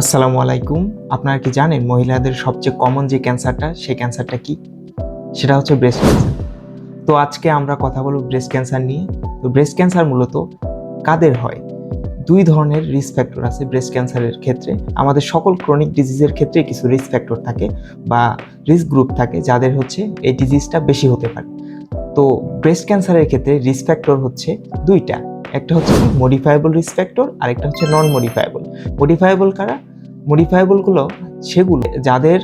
আসসালামু আলাইকুম। আপনারা কি জানেন মহিলাদের সবচেয়ে কমন যে ক্যান্সারটা সেই ক্যান্সারটা কি? সেটা হচ্ছে ব্রেস্ট ক্যান্সার তো আজকে আমরা কথা বলব ব্রেস্ট ক্যান্সার নিয়ে। তো ব্রেস্ট ক্যান্সার মূলত কাদের হয়? দুই ধরনের রিস্ক ফ্যাক্টর আছে ব্রেস্ট ক্যান্সারের ক্ষেত্রে। আমাদের সকল ক্রনিক ডিজিজের ক্ষেত্রে কিছু রিস্ক ফ্যাক্টর থাকে বা রিস্ক গ্রুপ থাকে যাদের হচ্ছে এই ডিজিজটা বেশি হতে পারে। তো ব্রেস্ট ক্যান্সারের ক্ষেত্রে রিস্ক ফ্যাক্টর হচ্ছে দুইটা। একটা হচ্ছে মডিফাইবল রিস্ক আর একটা হচ্ছে নন মডিফাইবল মডিফাইবল কারা মডিফাইবলগুলো সেগুলো যাদের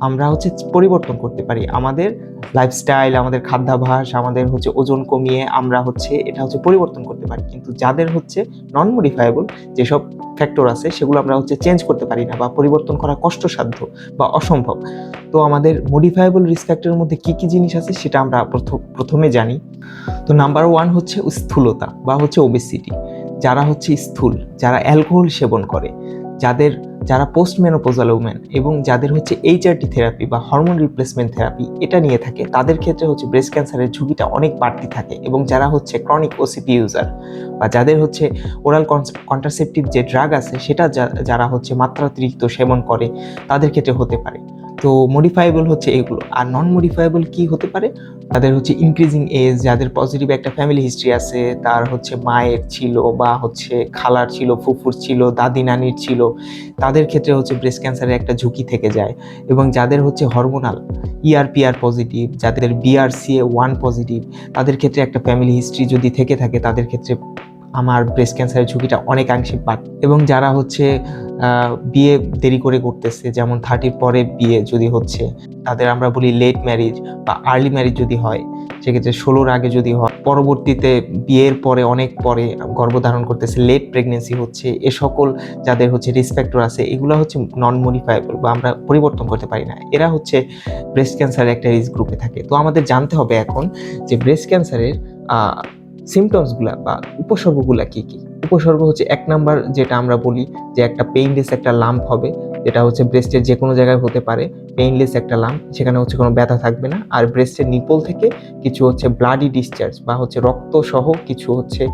আমরা হচ্ছে পরিবর্তন করতে পারি। আমাদের লাইফস্টাইল আমাদের খাদ্যাভ্যাস, আমাদের হচ্ছে ওজন কমিয়ে আমরা হচ্ছে এটা হচ্ছে পরিবর্তন করতে পারি। কিন্তু যাদের হচ্ছে নন মডিফাইবল যেসব ফ্যাক্টর আছে, সেগুলো আমরা হচ্ছে চেঞ্জ করতে পারি না বা পরিবর্তন করা কষ্টসাধ্য বা অসম্ভব। তো আমাদের মডিফাইবল রিস্ক ফ্যাক্টরের মধ্যে কি কি জিনিস আছে, সেটা আমরা প্রথমে জানি। তো নাম্বার ওয়ান হচ্ছে স্থূলতা বা হচ্ছে ওবেসিটি যারা হচ্ছে স্থূল, যারা অ্যালকোহল সেবন করে, যাদের যারা পোস্ট মেনোপোজাল উমেন এবং যাদের হচ্ছে এইচআরটি থেরাপি বা হরমোন রিপ্লেসমেন্ট থেরাপি এটা নিয়ে থাকে, তাদের ক্ষেত্রে হচ্ছে ব্রেস্ট ক্যান্সারের ঝুঁকিটা অনেক বাড়তি থাকে এবং যারা হচ্ছে ক্রনিক ওসিপি ইউজার বা যাদের হচ্ছে ওরাল কন্ট্রাসেপটিভ যে ড্রাগ আছে, সেটা যারা হচ্ছে মাত্রাতিরিক্ত সেবন করে, তাদের ক্ষেত্রে হতে পারে। তো মডিফাইবল হচ্ছে এগুলো। আর নন মডিফাইবল কি হতে পারে? তাদের হচ্ছে ইনক্রিজিং এজ যাদের পজিটিভ একটা ফ্যামিলি হিস্ট্রি আছে, তার হচ্ছে মায়ের ছিল বা হচ্ছে খালার ছিল, ফুফুর ছিল, দাদি নানির ছিল, তাদের ক্ষেত্রে হচ্ছে ব্রেস্ট ক্যান্সারের একটা ঝুঁকি থেকে যায়। এবং যাদের হচ্ছে হরমোনাল ইআরপিআর পজিটিভ যাদের বিআরসিএ ওয়ান পজিটিভ তাদের ক্ষেত্রে একটা ফ্যামিলি হিস্ট্রি যদি থেকে থাকে, তাদের ক্ষেত্রে আমার ব্রেস্ট ক্যান্সারের ঝুঁকিটা অনেকাংশে বাড় এবং যারা হচ্ছে বিয়ে দেরি করে করতেছে, যেমন থার্টির পরে বিয়ে যদি হচ্ছে, তাদের আমরা বলি লেট ম্যারিজ বা আর্লি ম্যারিজ যদি হয়, সেক্ষেত্রে ষোলোর আগে যদি হয়, পরবর্তীতে বিয়ের পরে, অনেক পরে গর্ভধারণ করতেছে লেট প্রেগনেন্সি হচ্ছে, এ সকল যাদের হচ্ছে রিসপেক্টর আছে, এগুলো হচ্ছে নন মডিফাইবল বা আমরা পরিবর্তন করতে পারি না। এরা হচ্ছে ব্রেস্ট ক্যান্সারের একটা রিস্ক গ্রুপে থাকে। তো আমাদের জানতে হবে এখন যে ব্রেস্ট ক্যান্সারের সিমটমসগুলা বা উপসর্গগুলা কী কী? উপসর্গ হচ্ছে এক নাম্বার যেটা আমরা বলি যে একটা পেইনলেস একটা লাম্প হবে, যেটা হচ্ছে ব্রেস্টের যে কোনো জায়গায় হতে পারে পেইনলেস একটা লাম্প সেখানে হচ্ছে কোনো ব্যথা থাকবে না। আর ব্রেস্টের নিপল থেকে কিছু হচ্ছে ব্লাডি ডিসচার্জ বা হচ্ছে রক্ত সহ কিছু হচ্ছে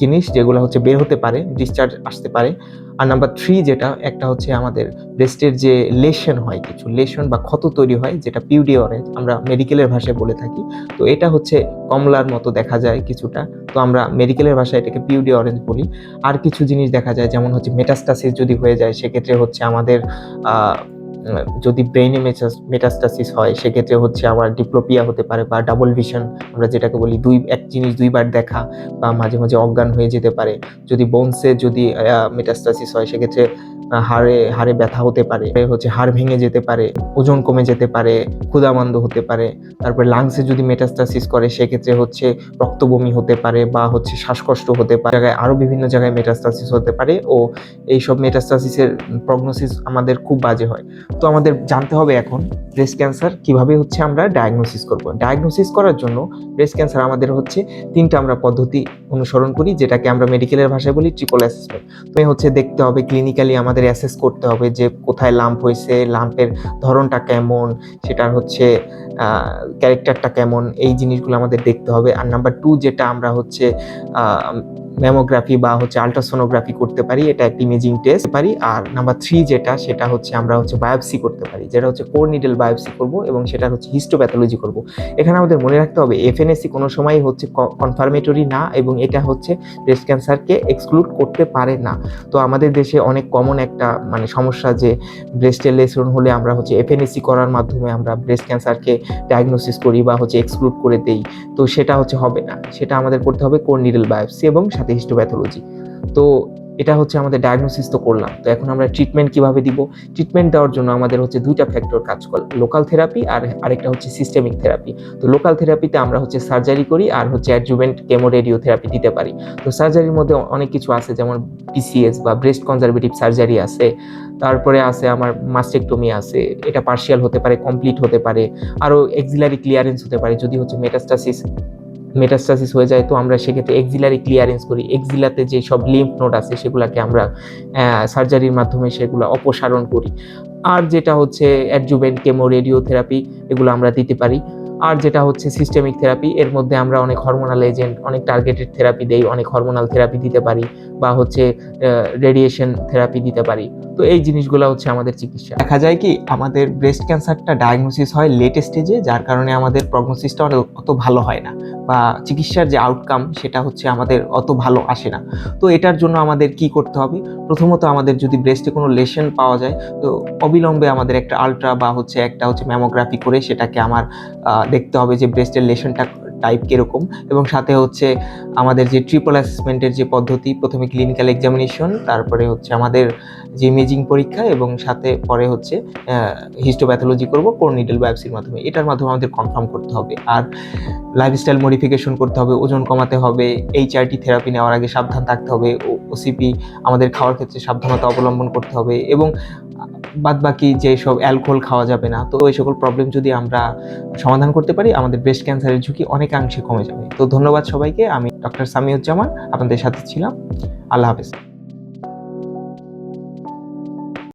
জিনিস যেগুলো হচ্ছে বের হতে পারে ডিসচার্জ আসতে পারে। আর নাম্বার থ্রি যেটা, একটা হচ্ছে আমাদের ব্রেস্টের যে লেশন হয় কিছু, লেশন বা ক্ষত তৈরি হয়, যেটা পিউডি অরেঞ্জ আমরা মেডিকেলের ভাষায় বলে থাকি। তো এটা হচ্ছে কমলার মতো দেখা যায় কিছুটা। তো আমরা মেডিকেলের ভাষায় এটাকে পিউডি অরেঞ্জ বলি। আর কিছু জিনিস দেখা যায়, যেমন হচ্ছে মেটাস্টাসিস যদি হয়ে যায়, সেক্ষেত্রে হচ্ছে আমাদের যদি ব্রেইনে মেটাস্টাসিস হয়, সেক্ষেত্রে হচ্ছে আমার ডিপ্লোপিয়া হতে পারে বা ডাবল ভিশন আমরা যেটাকে বলি দুই, এক জিনিস দুইবার দেখা বা মাঝে মাঝে অজ্ঞান হয়ে যেতে পারে। যদি বোনসে যদি মেটাস্টাসিস হয়, সেক্ষেত্রে হাড়ে হাড়ে ব্যথা হতে পারে, হচ্ছে হাড় ভেঙে যেতে পারে, ওজন কমে যেতে পারে, ক্ষুধামান্দ হতে পারে। তারপরে লাংসে যদি মেটাস্টাসিস করে, সেক্ষেত্রে হচ্ছে রক্তবমি হতে পারে বা হচ্ছে শ্বাসকষ্ট হতে পারে। জায়গায় আরও বিভিন্ন জায়গায় মেটাস্টাসিস হতে পারে ও এইসব মেটাস্টাসিসের প্রগনোসিস আমাদের খুব বাজে হয়। তো আমাদের জানতে হবে এখন ব্রেস্ট ক্যান্সার কীভাবে হচ্ছে আমরা ডায়াগনোসিস করব। ডায়াগনোসিস করার জন্য ব্রেস্ট ক্যান্সার আমাদের হচ্ছে তিনটা আমরা পদ্ধতি অনুসরণ করি, যেটাকে আমরা মেডিকেলের ভাষায় বলি ট্রিপল অ্যাসেসমেন্ট তো হচ্ছে দেখতে হবে ক্লিনিক্যালি আমাদের অ্যাসেস করতে হবে যে কোথায় লাম্প হয়েছে লাম্পের ধরনটা কেমন সেটার হচ্ছে ক্যারেক্টারটা কেমন, এই জিনিসগুলো আমাদের দেখতে হবে। আর নাম্বার টু যেটা আমরা হচ্ছে ম্যামোগ্রাফি বা হচ্ছে আলট্রাসোনোগ্রাফি করতে পারি, এটা একটা ইমেজিং টেস্ট পারি। আর নাম্বার থ্রি যেটা, সেটা হচ্ছে আমরা হচ্ছে বায়োপসি করতে পারি। যেটা হচ্ছে কোর নিডেল বায়োপসি করব এবং সেটা হচ্ছে হিস্টোপ্যাথোলজি করব। এখানে আমাদের মনে রাখতে হবে এফএনএসি কোনো সময় হচ্ছে কনফার্মেটরি না এবং এটা হচ্ছে ব্রেস্ট ক্যান্সারকে এক্সক্লুড করতে পারে না। তো আমাদের দেশে অনেক কমন একটা মানে সমস্যা যে ব্রেস্টের লেসন হলে আমরা হচ্ছে এফএনএসি করার মাধ্যমে আমরা ব্রেস্ট ক্যান্সারকে ডায়াগনোসিস করি বা হচ্ছে এক্সক্লুড করে দেই, তো সেটা হচ্ছে হবে না। সেটা আমাদের করতে হবে কোর নিডল বায়োপসি এবং সাথে হিস্টোপ্যাথোলজি তো এটা হচ্ছে আমাদের ডায়াগনোসিস তো করলাম। তো এখন আমরা ট্রিটমেন্ট কীভাবে দিব? ট্রিটমেন্ট দেওয়ার জন্য আমাদের হচ্ছে দুইটা ফ্যাক্টর কাজ করে লোকাল থেরাপি আর আরেকটা হচ্ছে সিস্টেমিক থেরাপি তো লোকাল থেরাপিতে আমরা হচ্ছে সার্জারি করি আর হচ্ছে অ্যাডজুভেন্ট কেমো রেডিও থেরাপি দিতে পারি। তো সার্জারির মধ্যে অনেক কিছু আছে, যেমন পিসিএস বা ব্রেস্ট কনজারভেটিভ সার্জারি আছে, তারপরে আছে আমার মাস্টেকটমি আছে, এটা পার্শিয়াল হতে পারে কমপ্লিট হতে পারে, আরও এক্সিলারি ক্লিয়ারেন্স হতে পারে, যদি হচ্ছে মেটাস্টাসিস মেটাস্টাসিস হয়ে যায়, তো আমরা সেক্ষেত্রে এক্সিলারি ক্লিয়ারেন্স করি। এক্সিলাতে যে সব লিম্ফ নোড আছে, সেগুলোকে আমরা সার্জারির মাধ্যমে সেগুলো অপসারণ করি। আর যেটা হচ্ছে অ্যাডজুভেন্ট কেমো রেডিওথেরাপি এগুলো আমরা দিতে পারি। আর যেটা হচ্ছে সিস্টেমিক থেরাপি এর মধ্যে আমরা অনেক হরমোনাল এজেন্ট অনেক টার্গেটেড থেরাপি দেই, অনেক হরমোনাল থেরাপি দিতে পারি বা হচ্ছে রেডিয়েশন থেরাপি দিতে পারি। তো এই জিনিসগুলো হচ্ছে আমাদের চিকিৎসা। দেখা যায় কি, আমাদের ব্রেস্ট ক্যান্সারটা ডায়াগনোসিস হয় লেট স্টেজে যার কারণে আমাদের প্রগনোসিসটা অত ভালো হয় না বা চিকিৎসার যে আউটকাম সেটা হচ্ছে আমাদের অত ভালো আসে না। তো এটার জন্য আমাদের কি করতে হবে? প্রথমত আমাদের যদি ব্রেস্টে কোনো লেশন পাওয়া যায়, তো অবিলম্বে আমাদের একটা আলট্রা বা হচ্ছে একটা হচ্ছে ম্যামোগ্রাফি করে সেটাকে আমার দেখতে হবে যে ব্রেস্টের লেশনটা টাইপ কীরকম এবং সাথে হচ্ছে আমাদের যে ট্রিপল অ্যাসেসমেন্টের যে পদ্ধতি, প্রথমে ক্লিনিক্যাল এক্সামিনেশন তারপরে হচ্ছে আমাদের যে ইমেজিং পরীক্ষা এবং সাথে পরে হচ্ছে হিস্টোপ্যাথোলজি করব কোর্নিডেল বায়োপসির মাধ্যমে। এটার মাধ্যমে আমাদের কনফার্ম করতে হবে। আর লাইফস্টাইল মডিফিকেশন করতে হবে, ওজন কমাতে হবে এইচআরটি থেরাপি নেওয়ার আগে সাবধান থাকতে হবে ওসিপি আমাদের খাওয়ার ক্ষেত্রে সাবধানতা অবলম্বন করতে হবে এবং বাদ বাকি যে সব অ্যালকোহল খাওয়া যাবে না, তো এই সকল প্রবলেম যদি আমরা সমাধান করতে পারি, আমাদের ব্রেস্ট ক্যান্সারের ঝুঁকি অনেকাংশে কমে যাবে। তো ধন্যবাদ সবাইকে, আমি ডক্টর সামিউজ্জামান, আপনাদের সাথে ছিলাম। আল্লাহ হাফেজ।